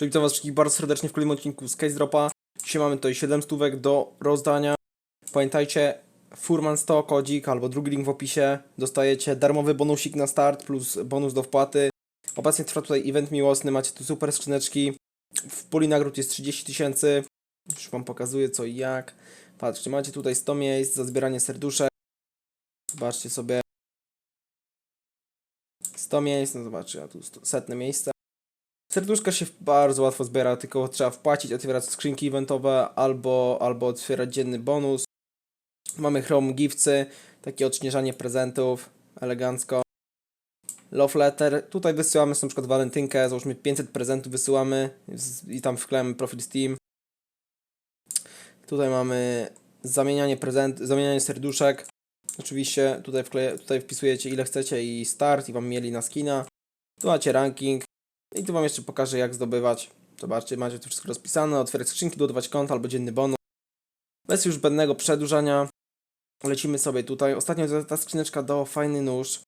Czyli witam was wszystkich bardzo serdecznie w kolejnym odcinku z Case Dropa. Dzisiaj mamy tutaj 7 stówek do rozdania. Pamiętajcie, Furman 100 kodzik albo drugi link w opisie. Dostajecie darmowy bonusik na start plus bonus do wpłaty. Obecnie trwa tutaj event miłosny, macie tu super skrzyneczki. W puli nagród jest 30 tysięcy. Już wam pokazuję co i jak. Patrzcie, macie tutaj 100 miejsc za zbieranie serduszek. Zobaczcie sobie. 100 miejsc, no zobaczcie, ja tu setne miejsce. Serduszka się bardzo łatwo zbiera, tylko trzeba wpłacić, otwierać skrzynki eventowe albo, albo otwierać dzienny bonus. Mamy Chrome Giftsy, takie odśnieżanie prezentów, elegancko. Love letter, tutaj wysyłamy sobie na przykład walentynkę, załóżmy 500 prezentów wysyłamy i tam wklejamy profil Steam. Tutaj mamy zamienianie prezent, zamienianie serduszek. Oczywiście tutaj, tutaj wpisujecie ile chcecie i start i wam mieli na skina. Tu macie ranking. I tu wam jeszcze pokażę jak zdobywać. Zobaczcie, macie tu wszystko rozpisane, otwierać skrzynki, dodawać konto albo dzienny bonus. Bez już zbędnego przedłużania. Lecimy sobie tutaj. Ostatnio ta- ta skrzyneczka dała fajny nóż.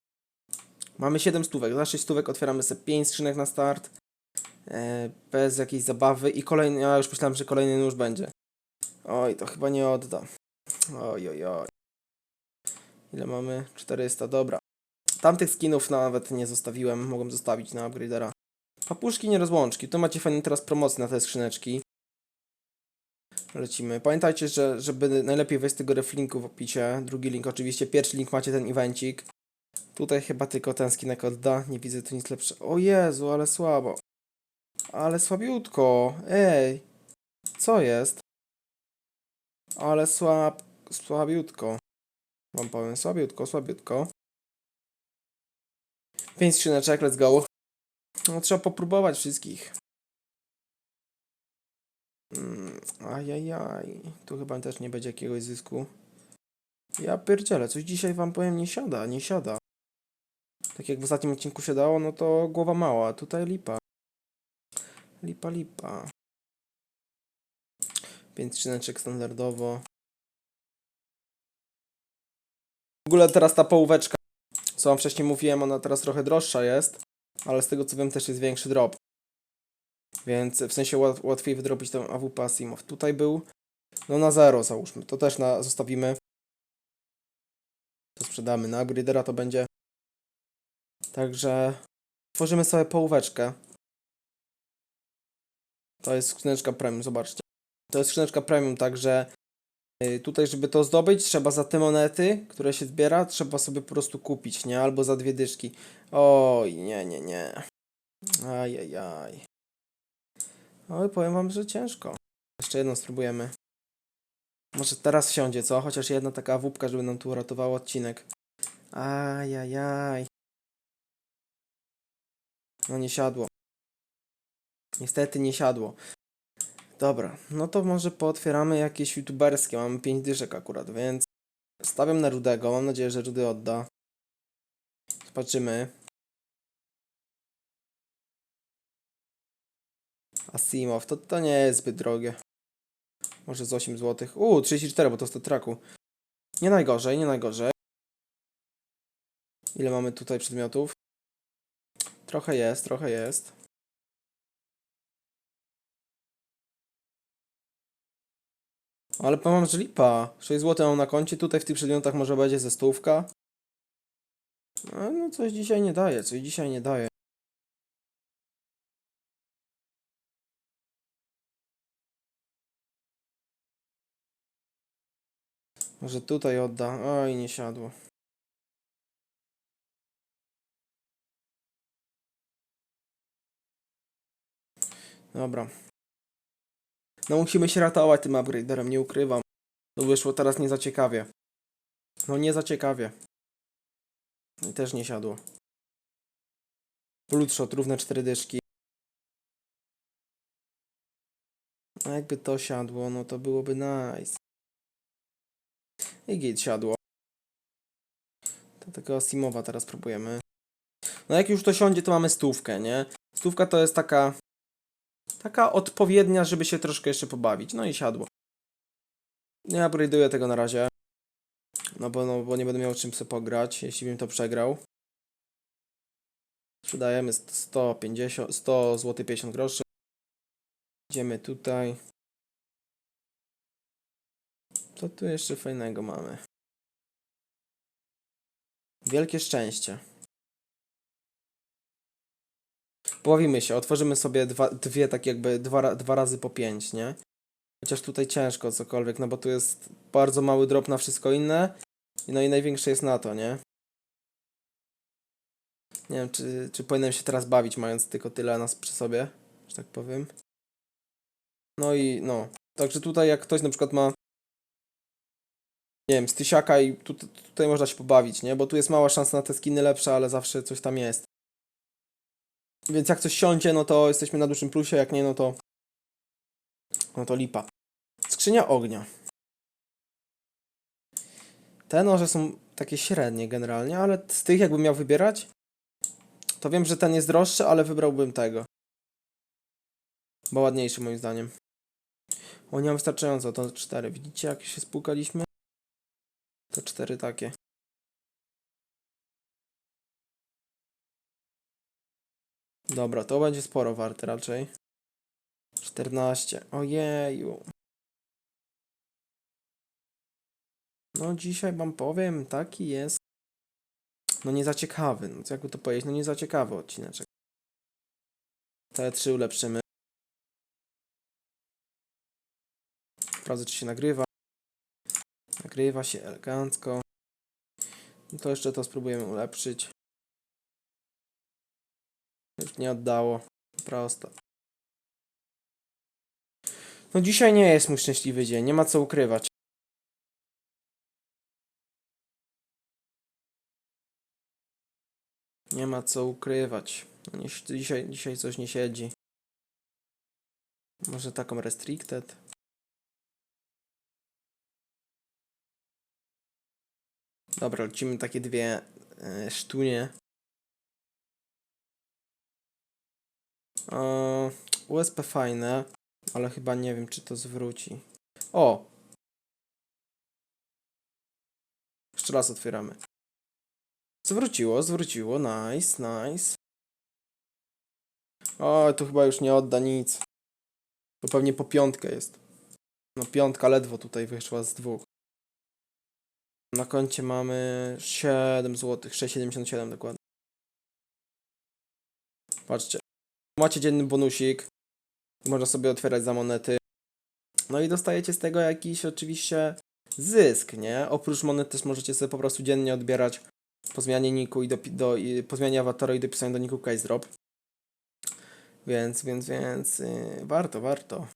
Mamy 7 stówek. Za 6 stówek otwieramy sobie 5 skrzynek na start. E, bez jakiejś zabawy. I kolejny, ja już myślałem, że kolejny nóż będzie. Oj, to chyba nie odda. Oj, oj, oj. Ile mamy? 400, dobra. Tamtych skinów nawet nie zostawiłem, mogłem zostawić na upgradera. Papuszki, nie rozłączki. Tu macie fajne teraz promocje na te skrzyneczki. Lecimy. Pamiętajcie, że żeby najlepiej wejść z tego reflinku w opisie. Drugi link oczywiście. Pierwszy link macie ten evencik. Tutaj chyba tylko ten skinek odda. Nie widzę tu nic lepszego. O Jezu, ale słabo. Ale słabiutko. Ej. Co jest? Ale słab... Słabiutko. Wam powiem. Słabiutko, słabiutko. Pięć skrzyneczek, let's go. No, trzeba popróbować wszystkich. Mm, ajajaj. Tu chyba też nie będzie jakiegoś zysku. Ja pierdzielę, coś dzisiaj wam powiem nie siada, nie siada. Tak jak w ostatnim odcinku siadało, no to głowa mała, tutaj lipa. Lipa, lipa. Pięć skrzyneczek standardowo. W ogóle teraz ta połóweczka, co wam wcześniej mówiłem, ona teraz trochę droższa jest, ale z tego co wiem też jest większy drop. Więc w sensie łat, łatwiej wydrobić ten AWP Asimov. Tutaj był, no na zero załóżmy, to też na, zostawimy. To sprzedamy, na upgradera to będzie. Także tworzymy sobie połóweczkę. To jest skrzyneczka premium, zobaczcie. To jest skrzyneczka premium, także tutaj, żeby to zdobyć, trzeba za te monety, które się zbiera, trzeba sobie po prostu kupić, nie? Albo za dwie dyszki. Oj, nie, nie, nie. Ajajaj. Oj, powiem wam, że ciężko. Jeszcze jedną spróbujemy. Może teraz siądzie, co? Chociaż jedna taka wupka, żeby nam tu uratowała odcinek. Ajajaj. No nie siadło. Niestety nie siadło. Dobra, no to może pootwieramy jakieś youtuberskie. Mamy 5 dyszek akurat, więc stawiam na Rudego. Mam nadzieję, że Rudy odda. Zobaczymy. Asimov, to, to nie jest zbyt drogie. Może z 8 zł. Uuu, 34, bo to z traku. Nie najgorzej, nie najgorzej. Ile mamy tutaj przedmiotów? Trochę jest, trochę jest. Ale powiem że lipa. 6 zł mam na koncie, tutaj w tych przedmiotach może będzie ze stówka. No, no coś dzisiaj nie daje, coś dzisiaj nie daje. Może tutaj odda. Oj, nie siadło. Dobra. No musimy się ratować tym upgraderem, nie ukrywam. To wyszło teraz nie za ciekawie. No nie za ciekawie. I też nie siadło. Bloodshot, równe cztery dyszki. A jakby to siadło, no to byłoby nice. I git siadło. To tego Asimowa teraz próbujemy. No jak już to siądzie, to mamy stówkę, nie? Stówka to jest taka... Taka odpowiednia, żeby się troszkę jeszcze pobawić. No i siadło. Nie upgrade'uję tego na razie. No bo, no bo nie będę miał czym sobie pograć, jeśli bym to przegrał. Sprzedajemy 150, 100 zł 50 groszy. Idziemy tutaj. Co tu jeszcze fajnego mamy? Wielkie szczęście. Pobawimy się, otworzymy sobie dwa, dwie, tak jakby dwa, dwa razy po pięć, nie? Chociaż tutaj ciężko cokolwiek, no bo tu jest bardzo mały drop na wszystko inne. No i największe jest na to, nie? Nie wiem, czy, czy powinienem się teraz bawić, mając tylko tyle nas przy sobie, że tak powiem. No i no. Także tutaj jak ktoś na przykład ma nie wiem, z tysiaka i tu, tutaj można się pobawić, nie? Bo tu jest mała szansa na te skiny lepsze, ale zawsze coś tam jest. Więc jak coś siądzie, no to jesteśmy na dużym plusie, jak nie, no to no to lipa. Skrzynia ognia. Te noże są takie średnie generalnie, ale z tych jakbym miał wybierać, to wiem, że ten jest droższy, ale wybrałbym tego. Bo ładniejszy moim zdaniem. O, nie mam wystarczająco, to cztery. Widzicie, jak się spłukaliśmy? To cztery takie. Dobra, to będzie sporo warte raczej. 14. Ojeju. No dzisiaj wam powiem, taki jest. No nie za ciekawy, no jakby to powiedzieć, no nie za ciekawy odcineczek. Te trzy ulepszymy. Sprawdzę, czy się nagrywa. Nagrywa się elegancko. No to jeszcze to spróbujemy ulepszyć. Nie oddało. Prosto. No dzisiaj nie jest mój szczęśliwy dzień, nie ma co ukrywać. Nie ma co ukrywać. No dzisiaj, dzisiaj coś nie siedzi. Może taką restricted? Dobra, lecimy takie dwie e, sztunie. USP fajne, ale chyba nie wiem, czy to zwróci. O! Jeszcze raz otwieramy. Zwróciło, zwróciło, nice, nice. O, tu chyba już nie odda nic. To pewnie po piątkę jest. No piątka ledwo tutaj wyszła z dwóch. Na koncie mamy 7 zł, 6,77 dokładnie. Patrzcie. Macie dzienny bonusik. Można sobie otwierać za monety. No i dostajecie z tego jakiś oczywiście zysk, nie? Oprócz monet też możecie sobie po prostu dziennie odbierać po zmianie niku i do, do i po zmianie awatara i dopisaniu do niku case drop. Więc, więc, więc yy, warto, warto.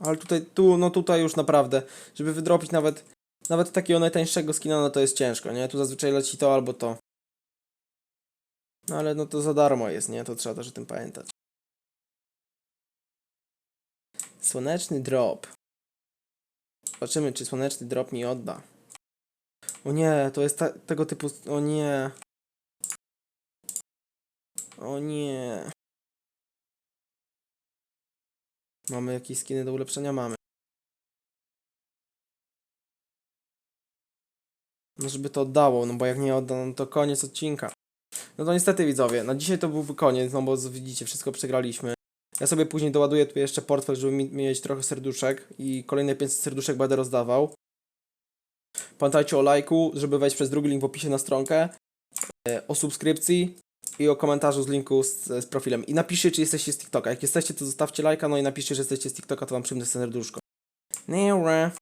Ale tutaj, tu, no tutaj już naprawdę, żeby wydropić nawet, nawet takiego najtańszego skina, no to jest ciężko, nie? Tu zazwyczaj leci to albo to. No ale no to za darmo jest, nie? To trzeba też o tym pamiętać. Słoneczny drop. Zobaczymy, czy słoneczny drop mi odda. O nie, to jest tego typu... O nie. O nie. Mamy jakieś skiny do ulepszenia? Mamy. No żeby to oddało, no bo jak nie odda, no to koniec odcinka. No to niestety widzowie, na dzisiaj to byłby koniec, no bo widzicie, wszystko przegraliśmy. Ja sobie później doładuję tu jeszcze portfel, żeby mi, mieć trochę serduszek i kolejne 500 serduszek będę rozdawał. Pamiętajcie o lajku, żeby wejść przez drugi link w opisie na stronkę, e, o subskrypcji i o komentarzu z linku z, z profilem. I napiszcie, czy jesteście z TikToka. Jak jesteście, to zostawcie lajka, no i napiszcie, że jesteście z TikToka, to wam przyjmę serduszko. Nera.